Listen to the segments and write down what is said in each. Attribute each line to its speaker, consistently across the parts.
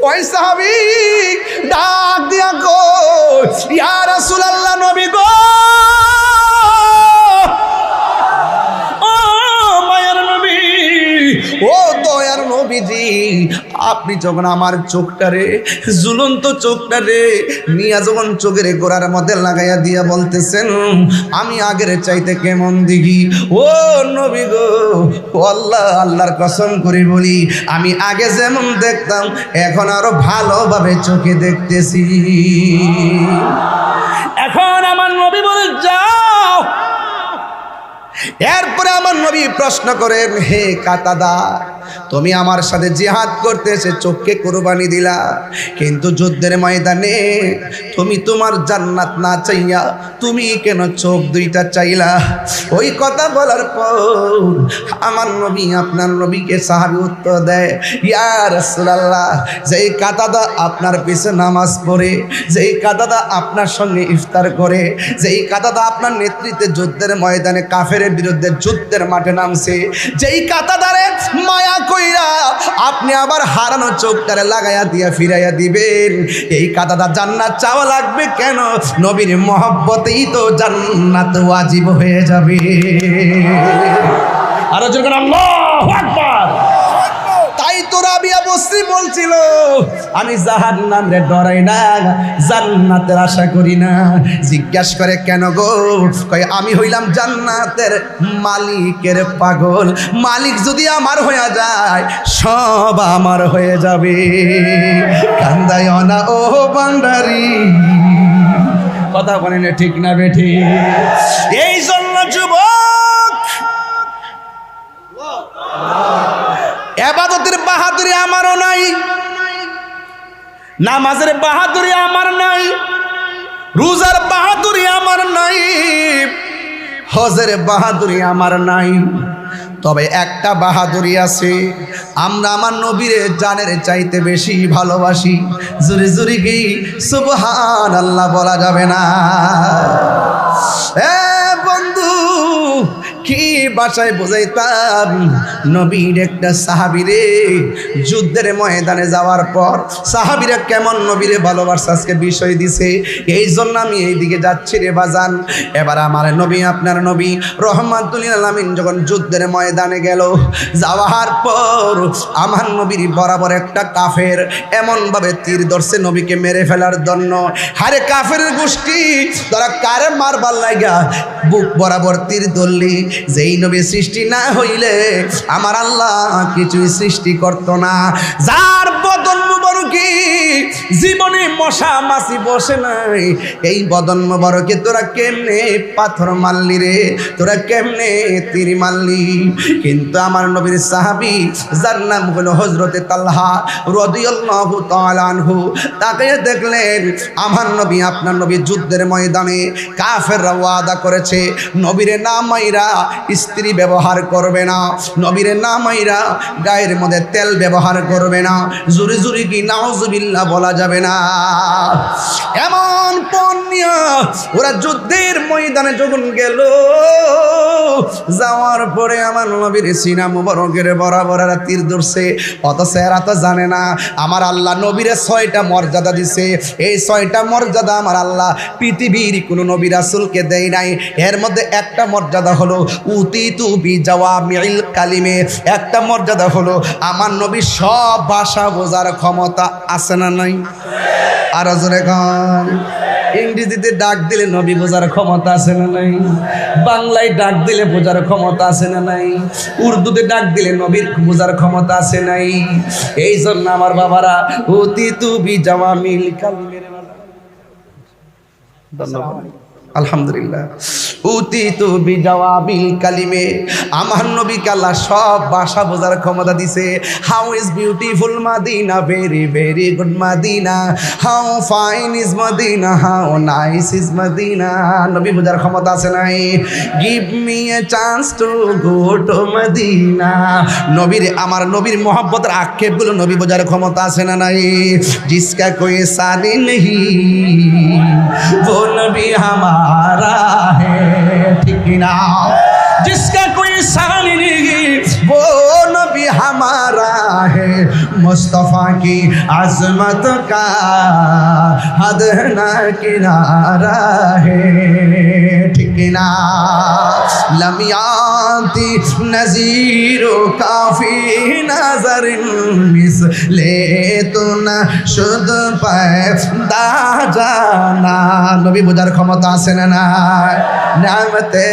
Speaker 1: ওই সাহাবি ডাক দিয়া গো ইয়া রাসূলুল্লাহ নবী গো! ও মায়ের নবী ও নবীজি আপনি যখন আমার চোখটারে, ঝুলন্ত চোখটারে নিয়া যখন চোখের গোড়ার মধ্যে লাগাইয়া দিয়া বলতেছেন, আমি আগের চাইতে কেমন দিঘি? ও নবী গো আল্লাহ, আল্লাহর কসম করি বলি, আমি আগে যেমন দেখতাম, এখন আরও ভালোভাবে চোখে দেখতেছি। এখন আমার নবী বলে, যাও। এরপরে আমার নবী প্রশ্ন করেন, হে কাতাদা তুমি আমার সাথে জিহাদ করতে এসে চোখকে কোরবানি দিলা। কিন্তু যুদ্ধের ময়দানে তুমি তোমার জান্নাত না চাইয়া তুমি কেন চোখ দুইটা চাইলা? ওই কথা বলার পর আমার নবী আপনার নবীকে সাহাবি উত্তর দেয়, ইয়া রাসূলুল্লাহ, যেই কাতাদা আপনার পিছে নামাজ পড়ে, যেই কাতাদা আপনার সঙ্গে ইফতার করে, যেই কাতাদা আপনার নেতৃত্বে যুদ্ধের ময়দানে কাফের বিরুদ্ধে যুদ্ধের মাঠে নামছে, যেই কাতাদারে মায়া কইরা আপনি আবার হারানো চোখটারে লাগাইয়া দিয়া ফিরাইয়া দিবেন। এই কাদাদা জান্নাত চাওয়া লাগবে কেন? নবীর মহব্বতেই তো জান্নাত ওয়াজিব হয়ে যাবে। আরও যখন আল্লাহ তাই তো রাবিয়া বসরি বলছিল। আমি জাহান্নাম রে ডরাই না, জান্নাতের আশা করি না। জিজ্ঞাসা করে, কেন গো? কয়, আমি হইলাম জান্নাতের মালিকের পাগল। মালিক যদি আমার হয়ে যায়, সব আমার হয়ে যাবে। কান্দায় না, ও বান্ডারি কথা বলেন, ঠিক না বেঠি এই আমারও নাই। নামাজের বাহাদুরি আমার নাই। রোজার বাহাদুরি আমার নাই। হজের বাহাদুরি আমার নাই। তবে একটা বাহাদুরি আছে। আমরা আমার নবীরে জানের চাইতে বেশি ভালোবাসি। জুরি জুরি কি? সুবহান আল্লাহ বলা যাবে না। এ বাসায় বোঝাইতাম, নবীর একটা সাহাবিরে যুদ্ধের ময়দানে যাওয়ার পর সাহাবিরা কেমন নবীরে ভালোবাসা আজকে বিষয় দিছে। এই জন্য আমি এইদিকে যাচ্ছি রে বাজান। এবার আমার নবী, আপনার নবী রহমাতুল্লিল আলমিন যখন যুদ্ধের ময়দানে গেল, যাওয়ার পর আমার নবীর বরাবর একটা কাফের এমনভাবে তীর ধরছে নবীকে মেরে ফেলার জন্য। হারে কাফের গোষ্ঠী, তারা কারে মারবার লাগা বুক বরাবর তীর ধরলি, যেই নবী সৃষ্টি না হইলে আমার আল্লাহ কিছুই সৃষ্টি করত না। যার বদন মুবারকি জীবনে মশা মাছি বসে নাই। এই বদন মুবারকে তোরা কেমনে পাথর মারলি রে? তোরা কেমনে তীর মারলি? কিন্তু আমার নবীর সাহাবি, যার নাম হলো হজরতে তাল্হা রদিয়াল্লাহু তাআলা আনহু, তাকে দেখলেন, আমার নবী, আপনার নবী যুদ্ধের ময়দানে কাফেররা ওয়াদা করেছে, নবীরে নামাইরা স্ত্রী ব্যবহার করবে না, নবীরে নামাইরা গায়ের মধ্যে তেল ব্যবহার করবে না জুরি জুরি কি নাউজুবিল্লাহ বলা যাবে না। এমন পণ্য ওরা যুদ্ধের ময়দানে যখন গেল, যাওয়ার পরে আমার নবীর সিনা মুবারকের বরাবর এরা তীর ধরছে। অত এরা তো জানে না, আমার আল্লাহ নবীরে ছয়টা মর্যাদা দিছে। এই ছয়টা মর্যাদা আমার আল্লাহ পৃথিবীর কোনো নবী রাসুলকে দেয় নাই। এর মধ্যে একটা মর্যাদা হলো উতি তু বি যাওয়া মিল কালিমে। একটা মর্যাদা হলো, আমার নবী সব ভাষা বোঝার ক্ষমতা আছে না নাই? আরও জোরে ইংরেজিতে ডাক দিলে নবী বোঝার ক্ষমতা আছে না নাই? বাংলায় ডাক দিলে বোঝার ক্ষমতা আছে না নাই? উর্দুতে ডাক দিলে নবীর বোঝার ক্ষমতা আছে নাই? এই জন্য আমার বাবারা অতি তুবি জামা মিল কালিমের ধন্যবাদ। আলহামদুলিল্লাহ। উতি তু বিজাওয়াবিল কালিমে। আমার নবী কাল্লা সব ভাষা বোঝার ক্ষমতা দিছে। How is beautiful Madina very very good Madina how fine is Madina how nice is Madina নবী বোঝার ক্ষমতা আছে নাই। Give me a chance to go to Madina নবীর, আমার নবীর মোহাব্বতের আক্ষেপগুলো নবী বোঝার ক্ষমতা আছে না নাই? জিসকা কোই সানি নেহি। वो नबी हमारा है ठीक ना जिसका कोई सानी नहीं वो नबी हमारा है मुस्तफ़ा की अजमत का हद न किनारा है ठीक ना लमियाती नजीरो काफी नजर मिसले तो न শুধ দা জানা নবী বোঝার ক্ষমতা আছে না নাই নামতে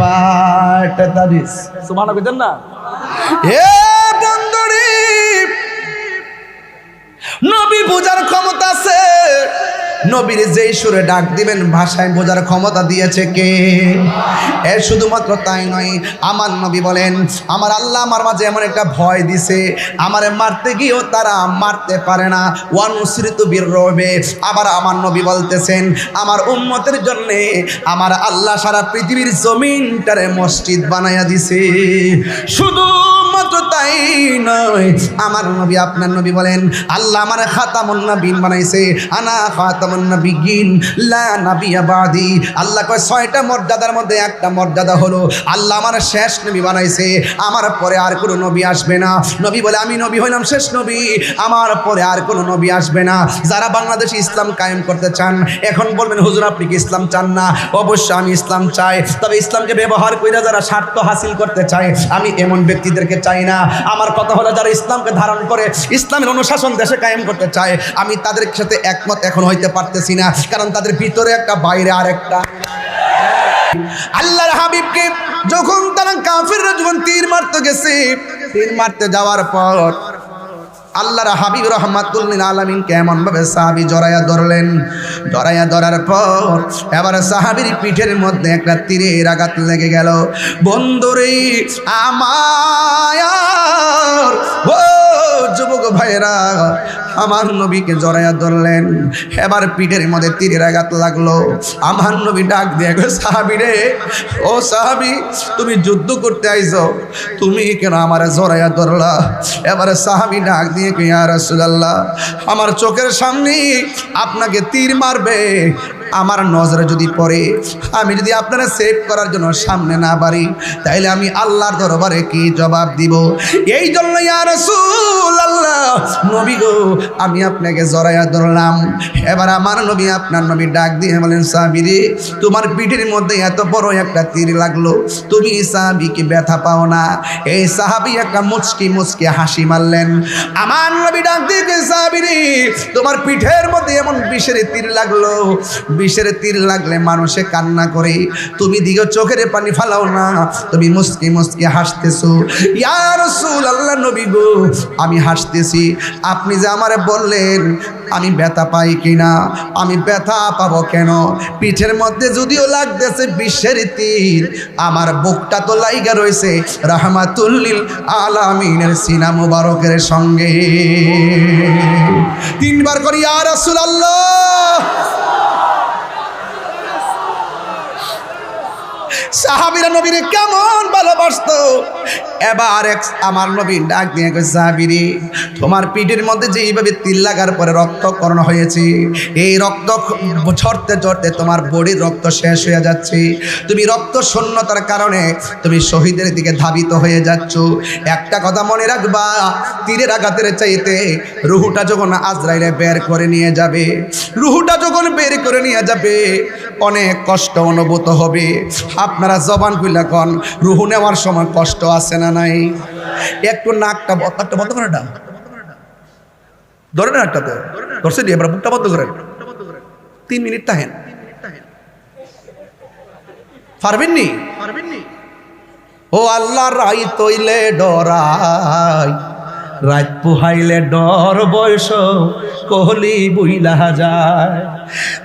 Speaker 1: বাট তারিস
Speaker 2: সুবহানাল্লাহ কইতেন না
Speaker 1: এ নবী বোঝার ক্ষমতা আছে। নবীর যেই সুরে ডাক দিবেন, ভাষায় বোঝার ক্ষমতা দিয়েছে কে? এ শুধুমাত্র তাই নয়, আমার নবী বলেন, আমার আল্লাহ আমার মাঝে এমন একটা ভয় দিছে, আমার মারতে গিয়েও তারা মারতে পারে না। ওয়ানুসৃত বীর রবে আবার আমার নবী বলতেছেন, আমার উম্মতের জন্যে আমার আল্লাহ সারা পৃথিবীর জমিনটারে মসজিদ বানাইয়া দিছে। শুধুমাত্র তাই নয়, আমার নবী, আপনার নবী বলেন, আল্লাহ আমার খাতামুন নবীন বানাইছে। আনা খাতামুন নবিয়িন লা নাবিয়া বাদি। আল্লাহ কয়, ছয়টা মর্যাদার মধ্যে একটা মর্যাদা হলো, আল্লাহ আমার শেষ নবী বানাইছে। আমার পরে আর কোনো নবী আসবে না। নবী বলে, আমি নবী হইলাম শেষ নবী। আমার পরে আর কোনো নবী আসবে না। যারা বাংলাদেশে ইসলাম কায়েম করতে চান, এখন বলবেন, হুজুর, আপনি কি ইসলাম চান না? অবশ্যই আমি ইসলাম চাই। তবে ইসলামকে ব্যবহার করে যারা স্বার্থ হাসিল করতে চায়, আমি এমন ব্যক্তিদেরকে চাই না। আমার কথা হলো, যারা ইসলামকে ধারণ করে, ইসলামের অনুশাসন দেশে কায়েম করতে চায়, আমি তাদের সাথে একমত এখন হইতে পারতেছি না, কারণ তাদের ভিতরে একটা, বাইরে আর একটা আল্লাহর হাবিবকে যখন তারা কাফিররা যখন তীর মারতে গেছে, তীর মারতে যাওয়ার পর আল্লাহর হাবিব রহমাতুল্লিন আলমিন কেমন ভাবে সাহাবি জড়াইয়া ধরলেন? জড়াইয়া ধরার পর এবার সাহাবির পিঠের মধ্যে একটা তীরের আঘাত লেগে গেল। বন্ধুরে, আমায় ও যুবক ভাইরা আমার নবীকে জড়াইয়া ধরলেন। এবার পিঠের মধ্যে তীরের আঘাত লাগল। আমার নবী ডাক দিয়ে গো সাহাবি রে, ও সাহাবি, তুমি যুদ্ধ করতে আইছো। তুমি কেন আমার জড়াইয়া ধরলা? এবারে সাহাবি ডাক দিয়ে কে আর আমার চোখের সামনে আপনাকে তীর মারবে আমার নজরে যদি পড়ে, আমি যদি আপনারা সেভ করার জন্য সামনে না পারি তাইলে আমি আল্লাহর দরবারে কি জবাব দিব? এই জন্য রাসূলুল্লাহ, নবী গো, আমি আপনাকে জড়াইয়া ধরলাম। এবার আমার নবী, আপনার নবী ডাক দিয়ে বলেন সাহাবিরে তোমার পিঠের মধ্যে এত বড় একটা তীর লাগল। তুমি সাহাবিকে ব্যথা পাও না। এই সাহাবি একটা মুচকি মুচকি হাসি মারলেন। আমার নবী ডাক দিয়ে সাহাবিরে তোমার পিঠের মধ্যে এমন বিষের তীর লাগল। বিষের তীর লাগলে মানুষে কান্না করে, তুমি দিকে চোখের পানি ফালাও না, তুমি মুসকি মুসকি হাসতেছো। ইয়া রাসূল আল্লাহ নবী গো, আমি হাসতেছি। আপনি যে আমারে বললেন, আমি ব্যথা পাই কিনা? আমি ব্যথা পাবো কেন? পিঠের মধ্যে যদিও লাগতেছে বিশ্বের তীর, আমার বুকটা তো লাইগা রয়েছে। রাহমাতুল্লিল আলামিনের সিনা মুবারকের সঙ্গে। তিনবার করি আর রাসূলুল্লাহ! সাহাবিরা নবীরে কেমন ভালোবাসতো? এবার এক আমার নবীন ডাক দিয়ে কই সাহাবিরে তোমার পিঠের মধ্যে যে এইভাবে তিল লাগার পরে রক্তকরণ হয়েছে, এই রক্ত ঝরতে ঝরতে তোমার বডির রক্ত শেষ হয়ে যাচ্ছে। তুমি রক্ত শূন্যতার কারণে তুমি শহীদের দিকে ধাবিত হয়ে যাচ্ছ। একটা কথা মনে রাখবা, তীরের আঘাতের চাইতে রুহুটা যখন আজরাইলে বের করে নিয়ে যাবে, রুহুটা যখন বের করে নিয়ে যাবে, অনেক কষ্ট অনুভূত হবে। আপনারা জবান কন, রুহু নেওয়ার সময় কষ্ট আছে না নাই। একটু নাকটা নাকটা বন্ধ করে না ধরে না একটা তো। ধরছে দিয়ে, এবার বুকটা বন্ধ করেন তিন মিনিট তাহেন পারবেন নি? ও আল্লাহ রাই তৈলে ডরাই রাত পোহাইলে ডর বয়স, কোহলি বুইলা যায়।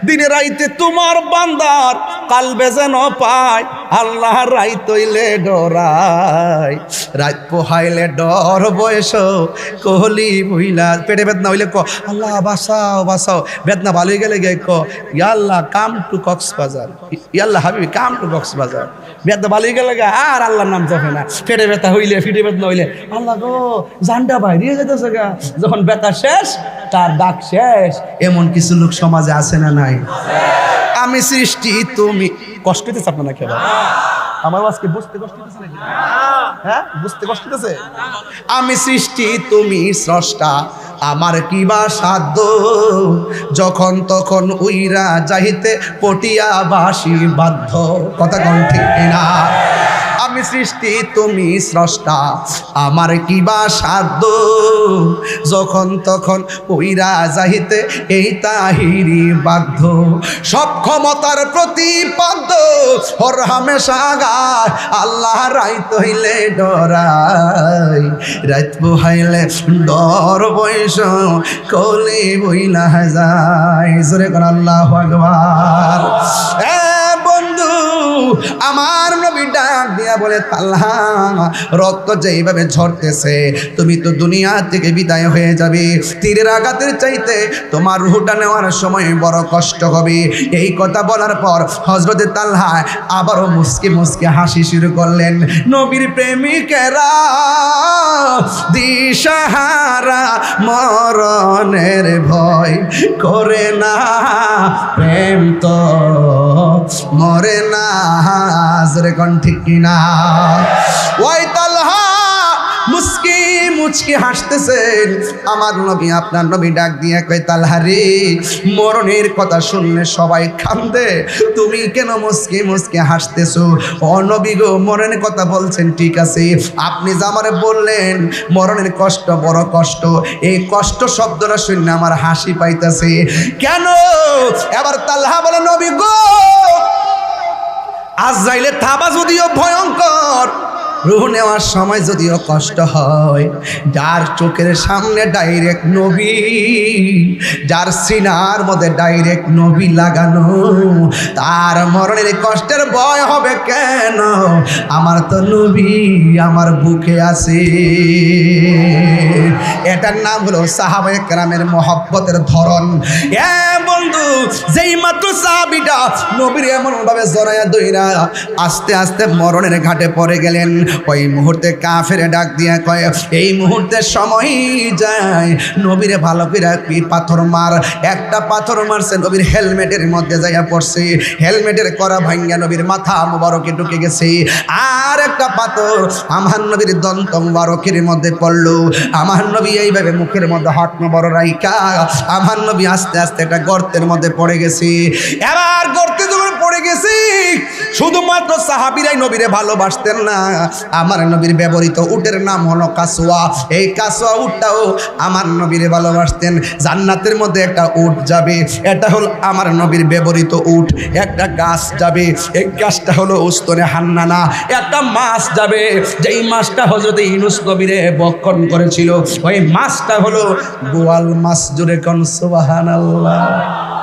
Speaker 1: দিনে রাইতে তোমার বান্দার কালবে যেন পায়, আল্লাহ রাই তৈলে ডরাই রাত পোহাইলে ডর বয়স, কোহলি বুইলা পেটে বেদনা হইলে ক, আল্লাহ বাসাও বাসাও বেদনা ভালো হয়ে গেলে গে ক ইয়াল্লাহ কাম টু কক্সবাজার। ইয়াল্লাহ হাবিবি, কাম টু কক্সবাজার। বেদনা ভালো হয়ে গেলে গে আর আল্লাহর নাম জপে না। পেটে ব্যথা হইলে ফিটে বেদনা হইলে, আল্লাহ গো, জানটা যেতেছে গা। যখন ব্যথা শেষ, তার ডাক শেষ। এমন কিছু লোক সমাজে আছে না নাই? আমি সৃষ্টি, তুমি। কষ্ট হইতেছে আপনার আবার? আমার আজকে বুঝতে কষ্ট হ্যাঁ বুঝতে কষ্ট আমি সৃষ্টি, তুমি স্রষ্টা। আমার কিবা সাধ্য? যখন তখন উইরা যাইতে পটিয়া বাসি বাধ্য। কথা কন না আমি সৃষ্টি, তুমি স্রষ্টা। আমার কিবা সাধ্য? যখন তখন ওইরা যাইতে এই তাহিরি বাধ্য। সব ক্ষমতার প্রতিপাদ্য হর হামেশা গায়। আল্লাহ রাইত হইলে ডরাই রাত বহাইলে ডর বয়স কলে বইলা যায়। জোরে কোন আল্লাহ এ বন্ধু আমার নবী ডাক দিয়া বলে, তাল্লা, রক্ত যেইভাবে ঝরতেছে, তুমি তো দুনিয়া থেকে বিদায় হয়ে যাবে। তীরের আঘাতের চাইতে তোমার রুহুটা নেওয়ার সময় বড় কষ্ট হবে। এই কথা বলার পর হজরতে তাল্হা আবারও মুসকে মুসকে হাসি শুরু করলেন। নবীর প্রেমিকেরা দিশাহারা মরণের ভয় করে না, প্রেম তো মরে না হাজরে কন কিনা। ওয়াই তালহা মুচকি হাসতেছেন। আমার নবী, আপনার নবী ডাক দিয়ে কই তালহা রে মরণের কথা শুনলে সবাই কান্দে। তুমি কেন মুচকি মুচকি হাসতেছো? ও নবী গো, মরণের কথা বলছেন, ঠিক আছে। আপনি যে আমারে বললেন, মরণের কষ্ট বড় কষ্ট। এই কষ্ট শব্দটা শুনলে আমার হাসি পাইতেছে। কেন? এবার তালহা বলে, নবী গো আজরাইলে থাবা যদিও ভয়ঙ্কর। রুহ নেওয়ার সময় যদিও কষ্ট হয়, যার চোখের সামনে ডাইরেক্ট নবী, যার সিনার মধ্যে ডাইরেক্ট নবী লাগানো, তার মরণের কষ্টের ভয় হবে কেন? আমার তো নবী আমার বুকে আছে। এটার নাম হলো সাহাবায়ে কেরামের মহব্বতের ধরন। এ বন্ধু, যেই মাত্র সাহাবিটা নবীর এমন ভাবে জড়াইয়া দইরা আস্তে আস্তে মরণের ঘাটে পড়ে গেলেন। ওই মুহূর্তে কাফেরে ডাক দিয়া কয়, এই মুহূর্তে সময় যায়। নবীরে ভালো করে পাথর মার? একটা পাথর মারছে নবীর হেলমেটের মধ্যে যাইয়া পড়ছে। হেলমেটের করা ভাঙ্গা নবীর মাথা মুবারকে ঢুকে গেছে। আর একটা পাথর আমার নবীর দন্ত মুবারকের মধ্যে পড়ল। আমার নবী এইভাবে মুখের মধ্যে হাত বড় রাইকা আমার নবী আস্তে আস্তে একটা গর্তের মধ্যে পড়ে গেছি। এবার গর্তে যখন পড়ে গেছি, শুধুমাত্র সাহাবিরাই নবীরে ভালোবাসতেন না আমার নবীর ব্যবহৃত উটের নাম হলো কাসুয়া এই কাসুয়া উটটাও আমার নবীরে ভালোবাসতেন। জান্নাতের মধ্যে একটা উট যাবে, এটা হল আমার নবীর ব্যবহৃত উট। একটা গাছ যাবে, এই গাছটা হলো উস্তনে হান্নানা। একটা মাছ যাবে, যেই মাছটা হজরত ইনুস নবীরে বক্ষণ করেছিল, ওই মাছটা হলো গোয়াল মাছ জুড়ে কন আল্লাহ